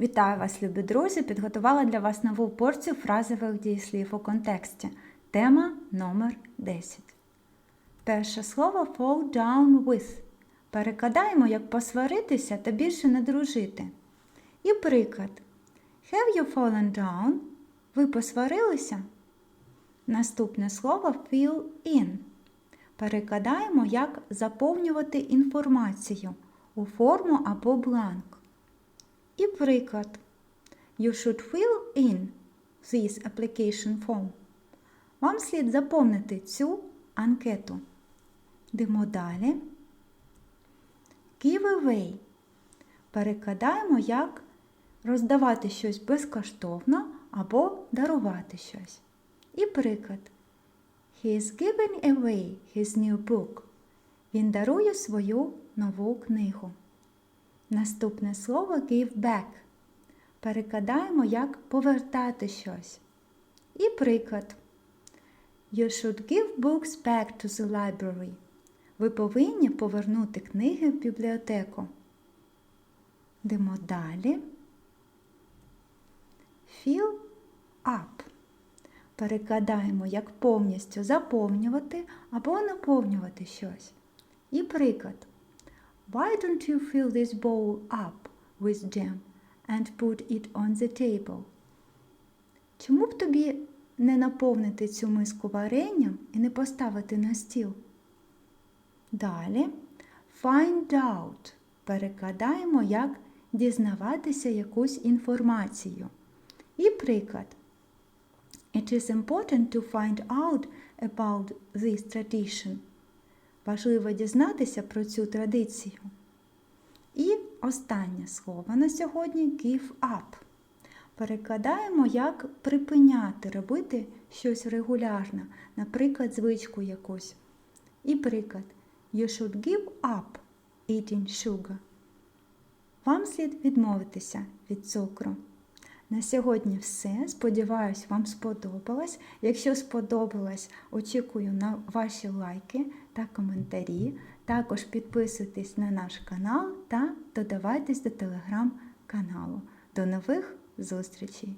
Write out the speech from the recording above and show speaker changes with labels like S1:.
S1: Вітаю вас, любі друзі! Підготувала для вас нову порцію фразових дієслів у контексті. Тема номер 10. Перше слово fall down with. Перекладаємо, як посваритися та більше не дружити. І приклад. Have you fallen down? Ви посварилися? Наступне слово fill in. Перекладаємо, як заповнювати інформацію у форму або бланк. І приклад. You should fill in this application form. Вам слід заповнити цю анкету. Йдемо далі. Give away. Перекладаємо, як роздавати щось безкоштовно або дарувати щось. І приклад. He is giving away his new book. Він дарує свою нову книгу. Наступне слово give back. Перекладаємо як повертати щось. І приклад. You should give books back to the library. Ви повинні повернути книги в бібліотеку. Йдемо далі. Fill up. Перекладаємо як повністю заповнювати або наповнювати щось. І приклад. Why don't you fill this bowl up with jam and put it on the table? Чому б тобі не наповнити цю миску варенням і не поставити на стіл? Далі find out перекладаємо як дізнаватися якусь інформацію. І приклад. It is important to find out about this tradition. Важливо дізнатися про цю традицію. І останнє слово на сьогодні give up. Перекладаємо, як припиняти робити щось регулярно, наприклад, звичку якусь. І приклад. You should give up eating sugar. Вам слід відмовитися від цукру. На сьогодні все. Сподіваюсь, вам сподобалось. Якщо сподобалось, очікую на ваші лайки та коментарі. Також підписуйтесь на наш канал та додавайтесь до телеграм-каналу. До нових зустрічей!